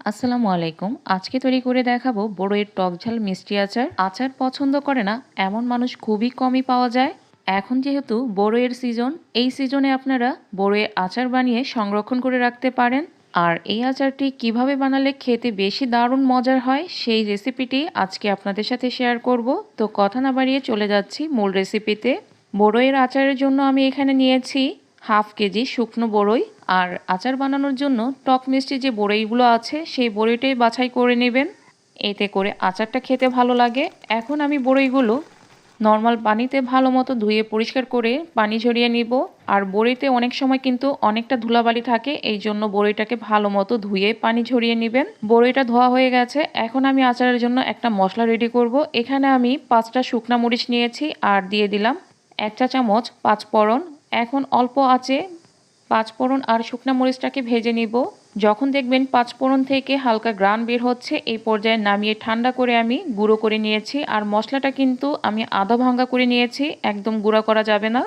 আসসালামু আলাইকুম। আজকে তৈরি করে দেখাবো বড়ইয়ের টক ঝাল মিষ্টি আচার। আচার পছন্দ করে না, এমন মানুষ খুবই কমই পাওয়া যায়। এখন যেহেতু বড়ইয়ের সিজন এই সিজনে আপনারা বড়ইয়ের আচার বানিয়ে সংরক্ষণ করে রাখতে পারেন। আর এই আচারটি কীভাবে বানালে খেতে বেশি দারুণ মজার হয়, সেই রেসিপিটি আজকে আপনাদের সাথে শেয়ার করব। তো কথা না বাড়িয়ে চলে যাচ্ছি মূল রেসিপিতে বড়ইয়ের আচারের জন্য আমি এখানে নিয়েছি হাফ কেজি শুকনো বড়ই আর আচার বানানোর জন্য টক মিষ্টি যে বড়ইগুলো আছে, সেই বড়ইটাই বাছাই করে নেবেন। এতে করে আচারটা খেতে ভালো লাগে। এখন আমি বড়ইগুলো নর্মাল পানিতে ভালো মতো ধুয়ে পরিষ্কার করে পানি ঝরিয়ে নিব। আর বড়িতে অনেক সময় কিন্তু অনেকটা ধুলাবালি থাকে, এই জন্য বড়িটাকে ভালো মতো ধুয়ে পানি ঝরিয়ে নেবেন। বড়িটা ধোয়া হয়ে গেছে। এখন আমি আচারের জন্য একটা মশলা রেডি করব। এখানে আমি পাঁচটা শুকনা মরিচ নিয়েছি আর দিয়ে দিলাম এক চা চামচ পাঁচফোড়ন এখন অল্প আছে পাঁচফোড়ন আর শুকনা মরিচটাকে ভেজে নিব। যখন দেখবেন পাঁচফোড়ন থেকে হালকা গ্রান বের হচ্ছে, এই পর্যায়ে নামিয়ে ঠান্ডা করে আমি গুঁড়ো করে নিয়েছি। আর মশলাটা কিন্তু আমি আধা ভাঙ্গা করে নিয়েছি, একদম গুঁড়ো করা যাবে না।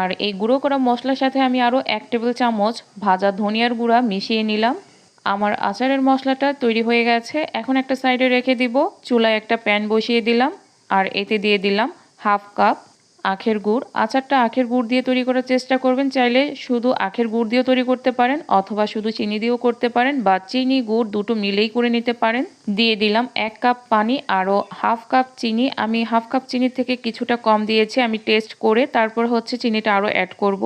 আর এই গুঁড়ো করা মশলার সাথে আমি আরও এক টেবিল চামচ ভাজা ধনিয়ার গুঁড়া মিশিয়ে নিলাম। আমার আচারের মশলাটা তৈরি হয়ে গেছে। এখন একটা সাইডে রেখে দিব। চুলায় একটা প্যান বসিয়ে দিলাম। আর এতে দিয়ে দিলাম হাফ কাপ আখের গুড়। আচারটা আখের গুড় দিয়ে তৈরি করার চেষ্টা করবেন। চাইলে শুধু আখের গুড় দিয়েও তৈরি করতে পারেন অথবা শুধু চিনি দিয়েও করতে পারেন বা চিনি, গুড় দুটো মিলেই করে নিতে পারেন। দিয়ে দিলাম এক কাপ পানি, আরও হাফ কাপ চিনি। আমি হাফ কাপ চিনি থেকে কিছুটা কম দিয়েছি। আমি টেস্ট করে তারপর হচ্ছে চিনিটা আরও অ্যাড করব।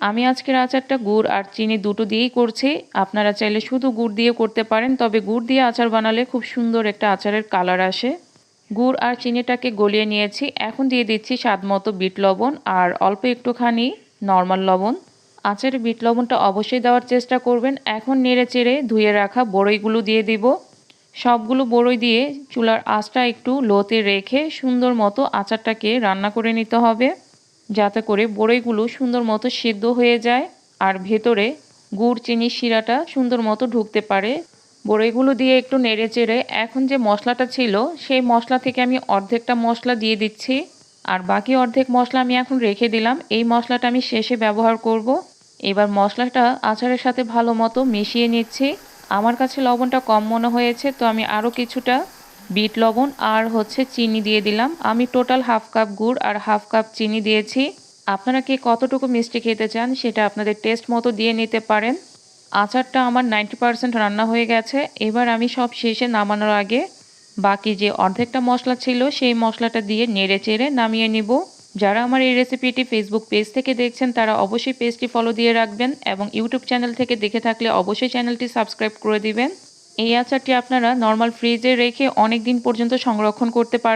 আমি আজকের আচারটা গুড় আর চিনি দুটো দিয়েই করছি। আপনারা চাইলে শুধু গুড় দিয়ে করতে পারেন। তবে গুড় দিয়ে আচার বানালে খুব সুন্দর একটা আচারের কালার আসে। গুড় আর চিনিটাকে গলিয়ে নিয়েছি। এখন দিয়ে দিচ্ছি স্বাদ মতো বিট লবণ আর অল্প একটুখানি নর্মাল লবণ। আচারে বিট লবণটা অবশ্যই দেওয়ার চেষ্টা করবেন। এখন নেড়ে চেড়ে ধুয়ে রাখা বড়ইগুলো দিয়ে দিব। সবগুলো বড়ই দিয়ে চুলার আঁচটা একটু লোতে রেখে সুন্দর মতো আচারটাকে রান্না করে নিতে হবে, যাতে করে বড়ইগুলো সুন্দর মতো সেদ্ধ হয়ে যায় আর ভেতরে গুড় চিনি শিরাটা সুন্দর মতো ঢুকতে পারে। বড়ইগুলো দিয়ে একটু নেড়ে চেড়ে এখন যে মশলাটা ছিল, সেই মশলা থেকে আমি অর্ধেকটা মশলা দিয়ে দিচ্ছি। আর বাকি অর্ধেক মশলা আমি এখন রেখে দিলাম। এই মশলাটা আমি শেষে ব্যবহার করব। এবার মশলাটা আচারের সাথে ভালো মতো মিশিয়ে নিচ্ছি। আমার কাছে লবণটা কম মনে হয়েছে, তো আমি আরও কিছুটা বিট লবণ আর হচ্ছে চিনি দিয়ে দিলাম। আমি টোটাল হাফ কাপ গুড় আর হাফ কাপ চিনি দিয়েছি। আপনারা কি কতটুকু মিষ্টি খেতে চান, সেটা আপনাদের টেস্ট মতো দিয়ে নিতে পারেন। আচারটা আমার নাইনটি পারসেন্ট রান্না হয়ে গেছে। এবার আমি সব শেষে নামানোর আগে বাকি যে অর্ধেকটা মশলা ছিল, সেই মশলাটা দিয়ে নেড়ে চেড়ে নামিয়ে নিব। যারা আমার এই রেসিপিটি ফেসবুক পেজ থেকে দেখছেন, তারা অবশ্যই পেজটি ফলো দিয়ে রাখবেন এবং ইউটিউব চ্যানেল থেকে দেখে থাকলে অবশ্যই চ্যানেলটি সাবস্ক্রাইব করে দিবেন। এই আচারটি আপনারা নর্মাল ফ্রিজে রেখে অনেক দিন পর্যন্ত সংরক্ষণ করতে পারবেন।